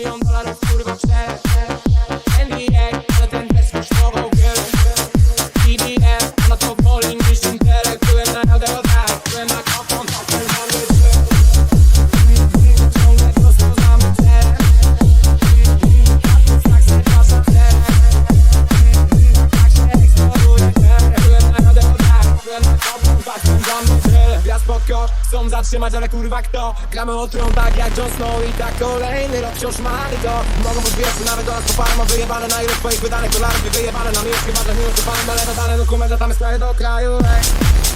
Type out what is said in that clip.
milion dolarów kurwa ale ten też kosztował wiele na to niż Byłem na LDO tak, byłem na kopą, tak ten mamy Ciągle czterech Tak się czterech Tak się eksploruje Byłem na tak, byłem na tak Pod kosz, chcą zatrzymać, ale kurwa kto? Gramy o tron tak jak Jon Snow i tak kolejny rok wciąż to. Mogą podbijać się nawet do nas po parę, mam wyjebane. Na ile twoich wydanych dolarów wyjebane? Na miłość chyba miłość to panem, ale nadal dokument, a tam jest prawie do kraju, ej